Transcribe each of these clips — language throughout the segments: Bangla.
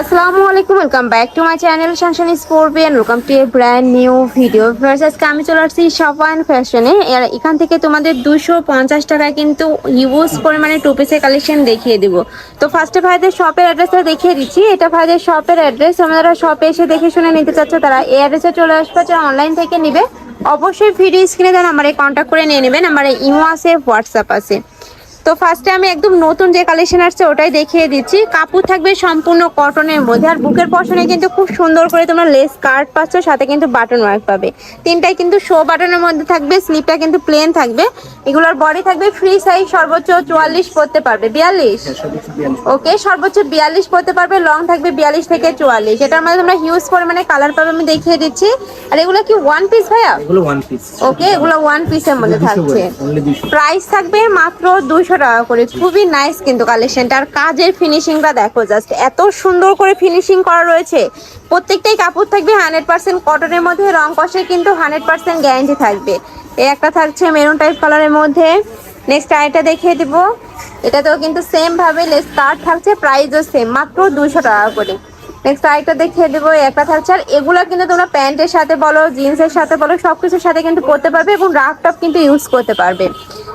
আসসালামু আলাইকুম welcome back to my channel শানশান স্পোর্বিয়ান welcome to a brand new video আজকে আমি চলে আসছি শপ অ্যান্ড ফ্যাশনে এখান থেকে তোমাদের দুশো পঞ্চাশ টাকায় কিন্তু ইউজ পরিমাণে টু পিসের কালেকশন দেখিয়ে দিব। তো ফার্স্টে ভাইদের শপের অ্যাড্রেসটা দেখিয়ে দিচ্ছি। এটা ভাইদের শপের অ্যাড্রেস আমাদের শপে এসে দেখে শুনে নিতে চাচ্ছ, তারা এই অ্যাড্রেসে চলে আসবে। যারা অনলাইন থেকে নিবে, অবশ্যই ভিডিও স্ক্রিনে দেওয়া নাম্বারে কন্ট্যাক্ট করে নিয়ে নেবেন নাম্বারে ইমো আছে হোয়াটসঅ্যাপ আছে। তো ফার্স্টে আমি একদম নতুন যে কালেকশন আসছে, ওটাই দেখিয়ে দিচ্ছি। কাপড় থাকবে সম্পূর্ণ কটনের মধ্যে। আর বুকের পশনে কিন্তু খুব সুন্দর করে তোমরা লেস কার্ড পাচ্ছ, সাথে কিন্তু বাটন ওয়ার্ক পাবে। তিনটাই কিন্তু শো বাটনের মধ্যে থাকবে স্লিপটা কিন্তু প্লেন থাকবে। এগুলোর বডি থাকবে ফ্রি সাইজ সর্বোচ্চ চুয়াল্লিশ পড়তে পারবে। বিয়াল্লিশ? ওকে সর্বোচ্চ বিয়াল্লিশ পড়তে পারবে লং থাকবে বিয়াল্লিশ থেকে চুয়াল্লিশ। এটার মধ্যে তোমরা হিউজ পরিমাণে কালার পাবে আমি দেখিয়ে দিচ্ছি। আর এগুলো কি ওয়ান পিস ভাইয়া? ওকে এগুলো ওয়ান পিসের মধ্যে থাকছে। প্রাইস থাকবে মাত্র দুইশো টাকা করে। খুবই নাইস কিন্তু কালেকশনটা আর কাজের ফিনিশিংটা দেখো জাস্ট এত সুন্দর করে ফিনিশিং করা রয়েছে। প্রত্যেকটাই কাপড় থাকবে হান্ড্রেড পার্সেন্ট কটনের মধ্যে রং কষে কিন্তু হান্ড্রেড পার্সেন্ট গ্যারান্টি থাকবে। এই একটা থাকছে মেরুন টাইপ কালারের মধ্যে। নেক্সট আইটা দেখিয়ে দিব। এটাতেও কিন্তু সেম ভাবে লেস কার্ড থাকছে প্রাইসও সেম মাত্র দুশো টাকা করে। নেক্সট আরেকটা দেখিয়ে দেবো একটা থাকছে। আর এগুলো কিন্তু তোমরা প্যান্টের সাথে বলো, জিন্সের সাথে বলো সব কিছুর সাথে কিন্তু পরতে পারবে এবং রাফ টপ কিন্তু ইউজ করতে পারবে।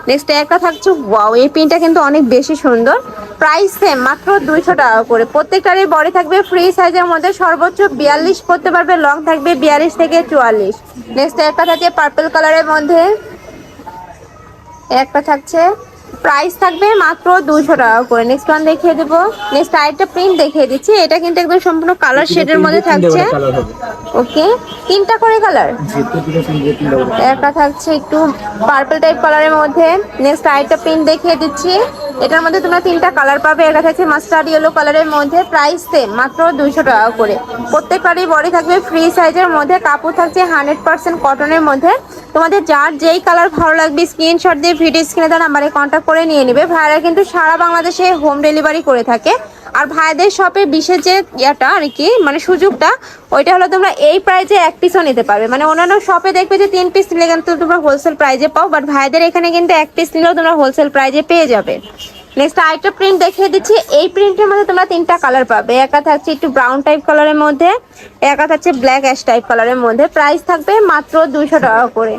নেক্সট একটা থাকছে ওয়াও এই পিনটা কিন্তু অনেক বেশি সুন্দর। প্রাইস সেম মাত্র দুইশো টাকা করে। প্রত্যেকটারই বডি থাকবে ফ্রি সাইজের মধ্যে, সর্বোচ্চ বিয়াল্লিশ করতে পারবে লং থাকবে বিয়াল্লিশ থেকে চুয়াল্লিশ। নেক্সট একটা থাকছে পার্পল কালারের মধ্যে। একটা থাকছে প্রাইস থাকবে মাত্র দুশো টাকা করে। নেক্সট ওয়ান দেখিয়ে দেবো। নেক্সট আরেকটা প্রিন্ট দেখিয়ে দিচ্ছি। এটা কিন্তু একদম সম্পূর্ণ কালার শেডের মধ্যে থাকছে। ওকে তিনটা করে কালার একটা থাকছে একটু পার্পল টাইপ কালারের মধ্যে। নেক্সট আরেকটা প্রিন্ট দেখিয়ে দিচ্ছি। এটার মধ্যে তোমরা তিনটা কালার পাবে। এটা থাকছে মাস্টার্ড ইয়েলো কালারের মধ্যে প্রাইস সেম মাত্র দুইশো টাকা করে। প্রত্যেকবারই বডি থাকবে ফ্রি সাইজের মধ্যে। কাপড় থাকছে হান্ড্রেড পার্সেন্ট কটনের মধ্যে। তোমাদের যার যেই কালার ভালো লাগবে স্ক্রিনশট দিয়ে ভিডিও স্ক্রিনে তার নাম্বারে কন্ট্যাক্ট করে নিয়ে নেবে। ভাইরা কিন্তু সারা বাংলাদেশে হোম ডেলিভারি করে থাকে। আর ভাইদের শপে বিশেষ যে ইয়েটা আর কি মানে সুযোগটা, ওইটা হলো তোমরা এই প্রাইজে এক পিসও নিতে পারবে। মানে অন্যান্য শপে দেখবে যে তিন পিস নিলে কিন্তু তোমরা হোলসেল প্রাইজে পাও বাট ভাইদের এখানে কিন্তু এক পিস নিলেও তোমরা হোলসেল প্রাইজে পেয়ে যাবে। নেক্সট আরেকটা প্রিন্ট দেখিয়ে দিচ্ছি। এই প্রিন্টের মধ্যে তোমরা তিনটা কালার পাবে। একা থাকছে একটু ব্রাউন টাইপ কালারের মধ্যে একা থাকছে ব্ল্যাক অ্যাশ টাইপ কালারের মধ্যে। প্রাইস থাকবে মাত্র দুশো টাকা করে।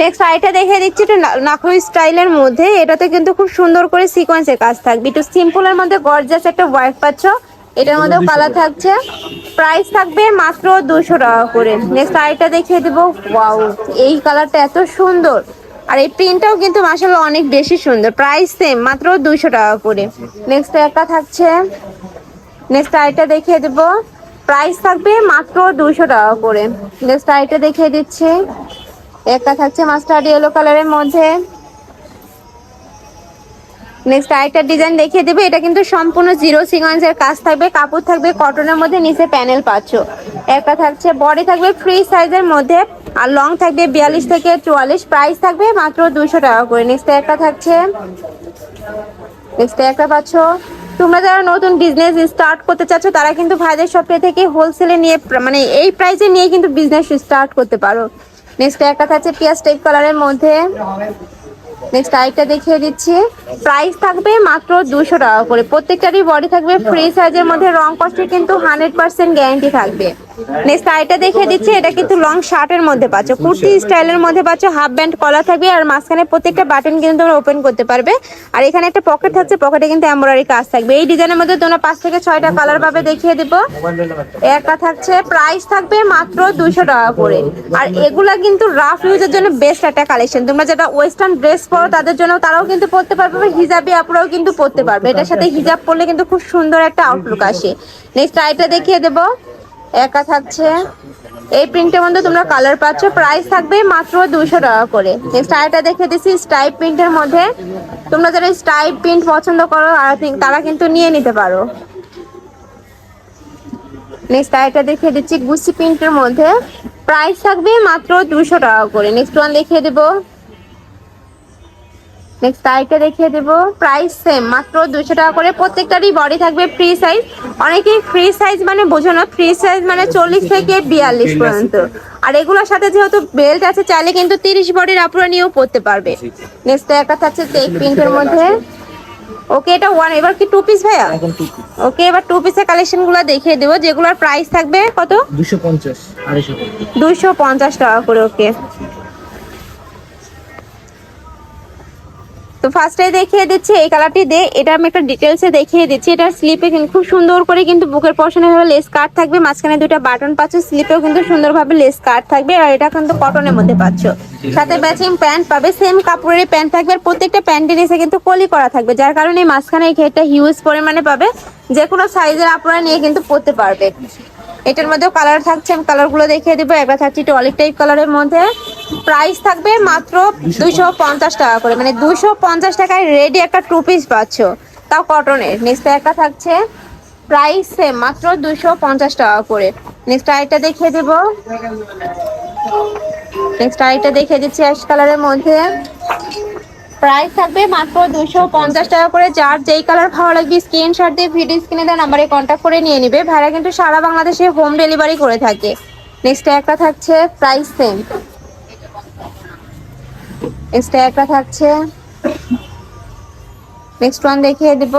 নেক্সট আইটা দেখিয়ে দিচ্ছি একটু নাকরু স্টাইলের মধ্যে। এটাতে কিন্তু খুব সুন্দর করে সিকোয়েন্সের কাজ থাকবে। একটু সিম্পলের মধ্যে গর্জাস একটা ওয়ার্ক পাচ্ছ। এটার মধ্যেও কালার থাকছে। প্রাইস থাকবে মাত্র দুশো টাকা করে। নেক্সট আইটা দেখিয়ে দিব। ওয়াও এই কালারটা এত সুন্দর। আর এই প্রিন্টটাও কিন্তু মাসাল্লাহ অনেক বেশি সুন্দর। প্রাইস সেম মাত্র দুশো টাকা করে। নেক্সট একটা থাকছে। নেক্সট আইটা দেখিয়ে দেব। প্রাইস থাকবে মাত্র দুশো টাকা করে। নেক্সট আইটা দেখিয়ে দিচ্ছি। একটা থাকছে মাস্টার্ড ইয়েলো কালারের মধ্যে। নেক্সট আরেকটা ডিজাইন দেখিয়ে দেবে। এটা কিন্তু সম্পূর্ণ জিরো সিকোয়েন্সের কাজ থাকবে। কাপড় থাকবে কটনের মধ্যে নিচে প্যানেল পাচ্ছ। একটা থাকছে বডি থাকবে ফ্রি সাইজের মধ্যে আর লং থাকবে বিয়াল্লিশ থেকে চুয়াল্লিশ। প্রাইস থাকবে মাত্র দুশো টাকা করে। নেক্সট একটা থাকছে। নেক্সট একটা পাচ্ছ। তোমরা যারা নতুন বিজনেস স্টার্ট করতে চাচ্ছ, তারা কিন্তু ভাইদের শপে থেকে হোলসেলে নিয়ে মানে এই প্রাইসে নিয়ে কিন্তু বিজনেস স্টার্ট করতে পারো। নেক্সট একটা থাকছে পিয়াজ টাইপ কালারের মধ্যে। নেক্সট আরেকটা দেখিয়ে দিচ্ছি। প্রাইস থাকবে মাত্র দুশো টাকা করে। প্রত্যেকটারই বডি থাকবে ফ্রি সাইজের মধ্যে রং কস্টের কিন্তু হান্ড্রেড পার্সেন্ট গ্যারান্টি থাকবে। নেক্সট আরেকটা দেখিয়ে দিচ্ছি, এটা কিন্তু লং শার্টের মধ্যে পাচ্ছ। কুর্তি স্টাইলের মধ্যে পাচ্ছ হাফ ব্যান্ড কলা থাকবে আর মাঝখানে প্রত্যেকটা বাটন কিন্তু তোমরা ওপেন করতে পারবে। আর এখানে একটা পকেট থাকছে পকেটে কিন্তু এমব্রয়ডারি কাজ থাকবে। এই ডিজাইনের মধ্যে তোমরা পাঁচ থেকে ছয়টা কালার পাবে দেখিয়ে দেবো। একটা থাকছে প্রাইস থাকবে মাত্র দুশো টাকা করে। আর এগুলা কিন্তু রাফ ইউজের জন্য বেস্ট একটা কালেকশন তোমরা যেটা ওয়েস্টার্ন ড্রেস পরো, তাদের জন্য তারাও কিন্তু পরতে পারবে। বা হিজাবি আপুরাও কিন্তু পরতে পারবে। এটার সাথে হিজাব পরলে কিন্তু খুব সুন্দর একটা আউটলুক আসে। নেক্সট আইটা দেখিয়ে দেবো। একা থাকছে। এই প্রিন্টের মধ্যে তোমরা কালার পাচ্ছ। প্রাইস থাকবে মাত্র দুশো টাকা করে। নেক্সট আরেকটা দেখে দিচ্ছি স্টাইপ প্রিন্টের মধ্যে। তোমরা যারা স্টাইপ প্রিন্ট পছন্দ করো, আর তারা কিন্তু নিয়ে নিতে পারো। নেক্সট আরেকটা দেখিয়ে দিচ্ছি গুচি প্রিন্টের মধ্যে। প্রাইস থাকবে মাত্র দুশো টাকা করে। নেক্সট ওয়ান দেখিয়ে দেবো। নেক্সট আরেকটা দেখিয়ে দেবো। প্রাইস সেম মাত্র দুশো টাকা করে। প্রত্যেকটারই বডি থাকবে ফ্রি সাইজ অনেকেই ফ্রি সাইজ মানে বোঝো না। ফ্রি সাইজ মানে চল্লিশ থেকে বিয়াল্লিশ পর্যন্ত। আর এগুলোর সাথে যেহেতু বেল্ট আছে চাইলে কিন্তু তিরিশ বডির আপুরা নিয়েও পরতে পারবে। নেক্সট একটা থাকছে চেক প্রিন্টের মধ্যে। ওকে এটা ওয়ান এবার কি টু পিস ভাইয়া? ওকে এবার টু পিসের কালেকশনগুলো দেখিয়ে দেবো। যেগুলোর প্রাইস থাকবে কত? দুশো পঞ্চাশ দুইশো পঞ্চাশ টাকা করে ওকে তো ফার্স্টে দেখিয়ে দিচ্ছি এই কালারটি দে এটা আমি একটা ডিটেলসে দেখিয়ে দিচ্ছি। এটা স্লিপে কিন্তু খুব সুন্দর করে কিন্তু বুকের পশনে লেস কাট থাকবে। মাঝখানে দুটো বাটন পাচ্ছ স্লিপেও কিন্তু সুন্দরভাবে লেস কাট থাকবে। আর এটা কিন্তু কটনের মধ্যে পাচ্ছ। সাথে ম্যাচিং প্যান্ট পাবে। সেম কাপড়ের প্যান্ট থাকবে। আর প্রত্যেকটা প্যান্টের নিচে কিন্তু কলি করা থাকবে। যার কারণে মাঝখানে এই ঘেরটা হিউজ পরিমাণে পাবে। যে কোনো সাইজের আপনারা নিয়ে কিন্তু পরতে পারবে। এটার মধ্যেও কালার থাকছে। আমি কালারগুলো দেখিয়ে দেবো। একটা থাকছে একটু টাইপ কালারের মধ্যে। প্রাইস থাকবে মাত্র দুইশো পঞ্চাশ টাকা করে। মানে দুইশো পঞ্চাশ টাকায় রেডি একটা টু পিস পাচ্ছ। তাও কটনের নেক্সট একটা থাকছে প্রাইস সেম মাত্র দুইশো পঞ্চাশ টাকা করে। নেক্সট আরেকটা দেখিয়ে দেবো। নেক্সট আরেকটা দেখিয়ে দিচ্ছি অ্যাশ কালারের মধ্যে। প্রাইস থাকবে মাত্র দুশো পঞ্চাশ টাকা করে। যার যেই কালার ভালো লাগবে স্ক্রিনশট দিয়ে ভিডিও স্ক্রিনে দেওয়া নাম্বারে কন্ট্যাক্ট করে নিয়ে নিবে। ভাড়া কিন্তু সারা বাংলাদেশে হোম ডেলিভারি করে থাকে। নেক্সট একটা থাকছে প্রাইস সেম নেক্সট একটা থাকছে। নেক্সট ওয়ান দেখিয়ে দিব।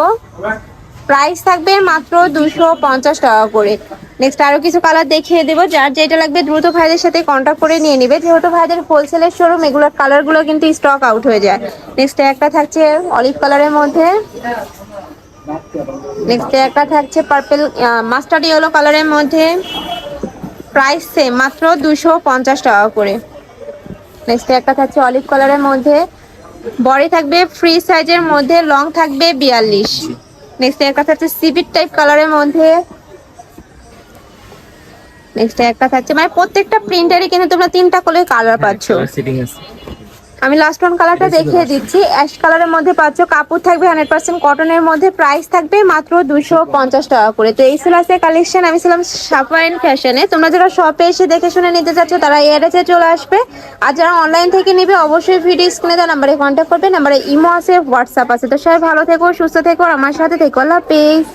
প্রাইস থাকবে মাত্র দুশো পঞ্চাশ টাকা করে। নেক্সট আরও কিছু কালার দেখিয়ে দেবো। যার যেটা লাগবে দ্রুত ভাইদের সাথে কন্ট্যাক্ট করে নিয়ে নিবে। যেহেতু ভাইদের হোলসেলের শোরুম এগুলোর কালারগুলো কিন্তু স্টক আউট হয়ে যায়। নেক্সট একটা থাকছে অলিভ কালারের মধ্যে। নেক্সট একটা থাকছে পার্পেল মাস্টার্ড ইয়েলো কালারের মধ্যে। প্রাইস সেম মাত্র দুশো পঞ্চাশ টাকা করে। নেক্সট একটা থাকছে অলিভ কালারের মধ্যে। বডি থাকবে ফ্রি সাইজের মধ্যে লং থাকবে বিয়াল্লিশ। নেক্সট একটা থাকছে সিভিট টাইপ কালারের মধ্যে। নেক্সট একটা থাকছে মানে প্রত্যেকটা প্রিন্টারই কিন্তু তোমরা তিনটা করে কালার পাচ্ছ। সেটিং আছে। আমি লাস্ট ওয়ান কালারটা দেখিয়ে দিচ্ছি। অ্যাশ কালারের মধ্যে পাচ্ছ কাপড় থাকবে হান্ড্রেড পার্সেন্ট কটনের মধ্যে। প্রাইস থাকবে মাত্র দুশো পঞ্চাশ টাকা করে। তো এই সিলাসের কালেকশন আমি ছিলাম সাফাইন ফ্যাশনে তোমরা যারা শপে এসে দেখে শুনে নিতে চাচ্ছ তারা এই অ্যাড্রেসে চলে আসবে। আর যারা অনলাইন থেকে নেবে অবশ্যই ভিডিও স্ক্রিনে দেওয়া নাম্বারে কন্ট্যাক্ট করবে। নাম্বারে ইমো আছে হোয়াটসঅ্যাপ আছে। তো সবাই ভালো থেকো সুস্থ থেকো আমার সাথে থেকো। আল্লাহ হাফেজ।